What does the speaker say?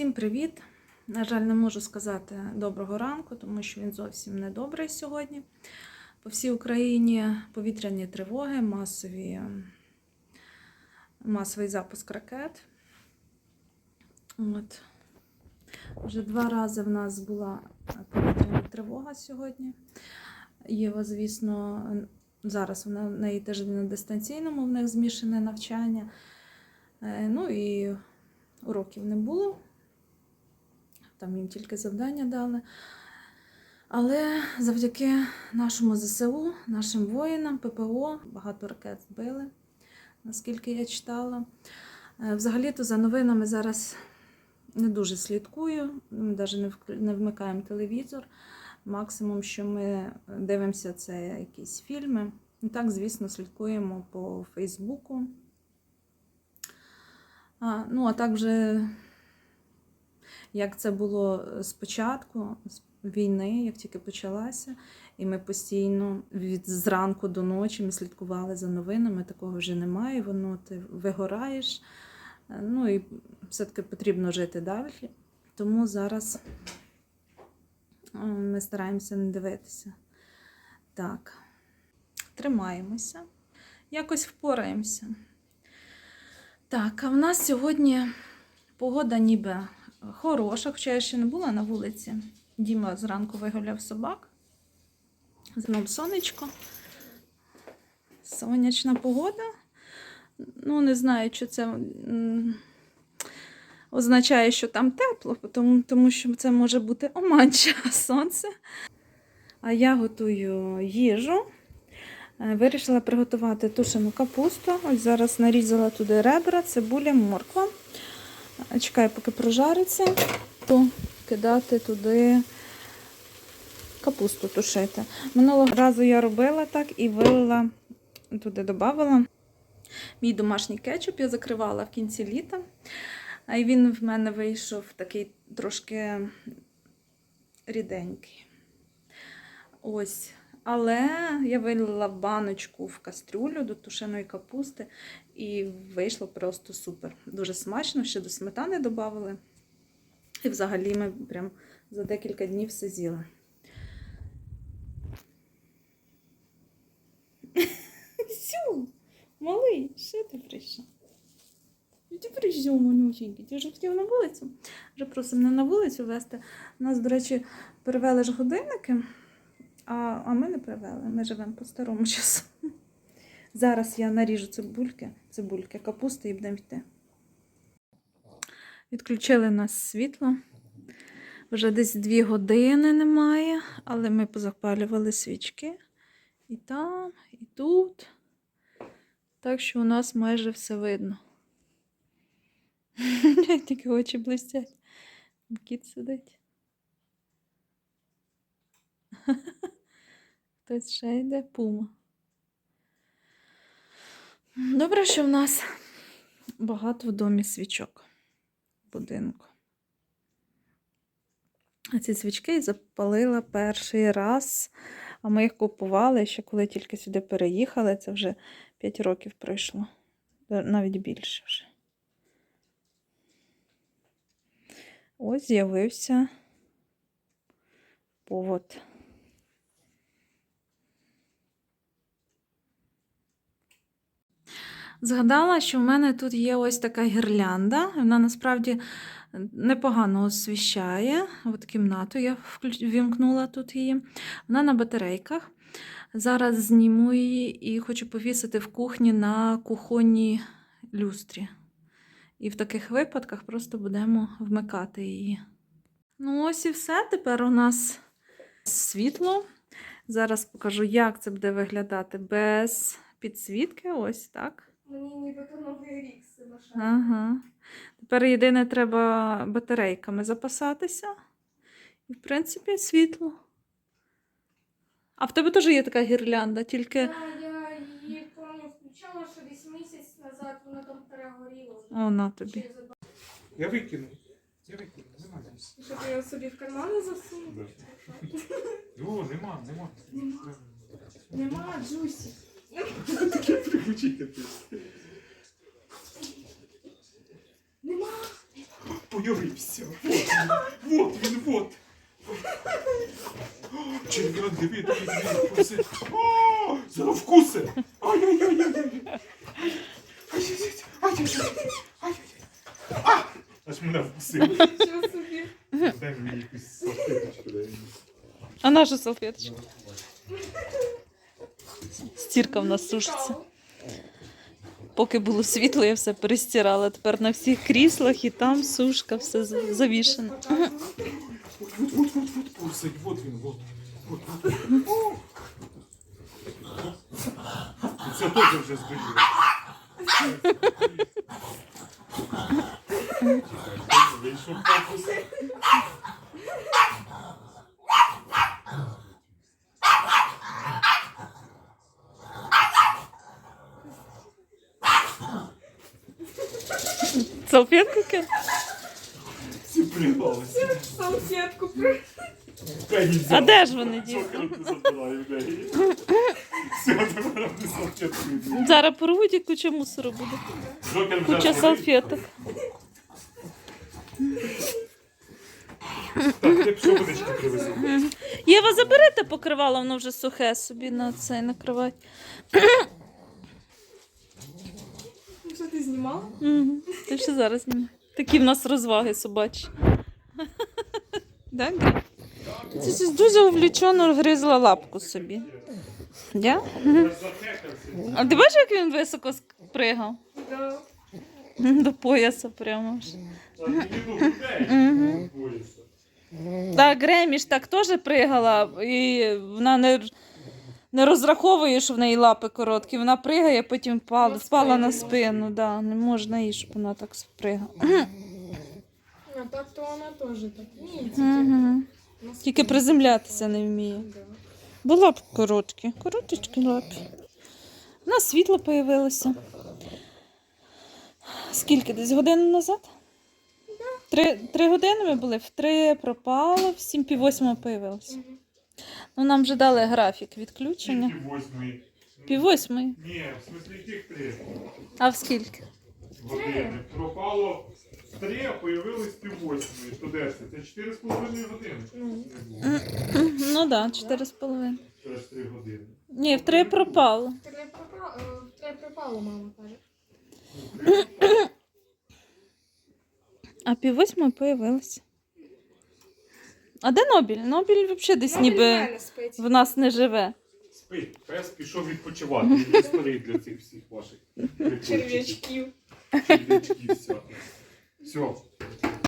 Всім привіт! На жаль, не можу сказати доброго ранку, тому що він зовсім не добрий сьогодні. По всій Україні повітряні тривоги, масові, масовий запуск ракет. От. Вже два рази в нас була повітряна тривога сьогодні. Єва, звісно, зараз вона в неї теж на дистанційному, в них змішане навчання. Е, Ну і уроків не було. Там їм тільки завдання дали. Але завдяки нашому ЗСУ, нашим воїнам, ППО, багато ракет збили, наскільки я читала. Е, Взагалі-то за новинами зараз не дуже слідкую, ми навіть не не вмикаємо телевізор. Максимум, що ми дивимося, це якісь фільми. І так, звісно, слідкуємо по Фейсбуку. А, ну, а так вже, як це було спочатку з війни, як тільки почалася, і ми постійно від зранку до ночі ми слідкували за новинами, такого вже немає, воно ти вигораєш. Е, Ну і все-таки потрібно жити далі. Тому зараз е, ми стараємося не дивитися. Так, тримаємося, якось впораємося. Так, а в нас сьогодні погода ніби хороша, хоча я ще не була на вулиці. Діма зранку вигуляв собак. Знов сонечко. Сонячна погода. Ну, не знаю, чи це означає, що там тепло, тому, тому що це може бути оманче сонце. А я готую їжу. Е, Вирішила приготувати тушену капусту. Ось зараз нарізала туди ребра, цибуля, морква. Чекаю, поки прожариться, то кидати туди капусту тушити. Минулого разу я робила так і вилила, туди додавала мій домашній кетчуп. Я закривала в кінці літа. А він в мене вийшов такий трошки ріденький. Ось. Але я вилила баночку в кастрюлю до тушеної капусти, і вийшло просто супер. Дуже смачно, ще до сметани додали. І взагалі ми прям за декілька днів все з'їли. Сю, малий, що ти прийшов? Ти прийшов, манюсінький, ти вже хотів на вулицю. Вже просимо не на вулицю вести. Нас, до речі, перевели ж годинники. А, а ми не привели, ми живемо по старому часу. Зараз я наріжу цибульки, цибульки, капусти і будемо йти. Відключили нас світло. Вже десь дві години немає, але ми позапалювали свічки. І там, і тут. Так що у нас майже все видно. Тільки очі блистять. Кіт сидить. Хтось ще йде пума. Добре, що в нас багато в домі свічок будинку. А ці свічки запалила перший раз, а ми їх купували ще коли тільки сюди переїхали. Це вже 5 років пройшло, навіть більше вже. Ось з'явився повод. Згадала, що в мене тут є ось така гірлянда. Вона насправді непогано освіщає. От кімнату я вімкнула тут її. Вона на батарейках. Зараз зніму її і хочу повісити в кухні на кухонній люстрі. І в таких випадках просто будемо вмикати її. Ну, ось і все. Тепер у нас світло. Зараз покажу, як це буде виглядати без підсвітки. Ось так. Мені нібито новий рік Себаша. Ага. Тепер єдине треба батарейками запасатися. І, в принципі, світло. А в тебе теж є така гірлянда, тільки. Я її помню включала, що десь місяць назад вона там перегоріла. О, на тобі. Чи Я викину. Я викину, нема десь. Щоб я його собі в кармани засунула? Да. О, нема, нема. Нема. Нема джусі. Приключити ти. Нема. Появився. Вот він, вот він, вот. О, Черв'як, диви, диви, диви, вкуси. О, зараз вкуси. Ай-яй-яй-яй-яй. Ай-яй-яй-яй. А! Аж мене вкусив. Нічого собі. Дай мені якусь салфеточку, дай мені. А наша салфеточка? Стірка в нас сушиться. Поки було світло, я все перестирала. Тепер на всіх кріслах і там сушка, все з- завішено. Вот, вот, вот, вот, вот, кусать, вот він, вот. Вот, вот. О! Це теж вже фокус. Салфетку кинь? Всі плювалися. Салфетку. А де ж вони йдуть. Зараз порвуть і куча мусору буде. Куча салфеток. Так, ти б водички привезли? Єва, заберете покривало, воно вже сухе собі на цей накривати. Ти знімала? Угу. Ти ще зараз знімай. Такі в нас розваги собачі. Так? Ти щось дуже увлічено гризла лапку собі. Захекався. А ти бачиш, як він високо спригав? Да. До пояса прямо. ж. Так, грудей Так, Греміш так теж пригала, і вона не, не розраховує, що в неї лапи короткі. Вона пригає, потім впала, На спала на спину. Да, не можна їй, щоб вона так спригала. А так то вона теж так вміє. Угу. тільки приземлятися не вміє. Да. Бо лапки короткі, короточки лапи. У нас світло появилося. Скільки? Десь годину назад? Три, три години ми були, в три пропало, в сім пів восьмого появилося. Ну, нам вже дали графік відключення. Восьмий. Пів восьмої. Ні, в смислі яких три А в скільки? години. Пропало в три, а появилось пів восьмої. То де це? Це чотири з половиною години. Ну. Ну так, чотири з половиною. Ж три години. Ні, в три пропало. Три пропало, е, три пропало, мама каже. А пів восьмої появилося. А де Нобіль? Нобіль взагалі десь Нобіль ніби спить. в нас не живе. Спить, пес пішов відпочивати. Він старий для цих всіх ваших прикольчиків. Черв'ячків. Черв'ячків все. Все.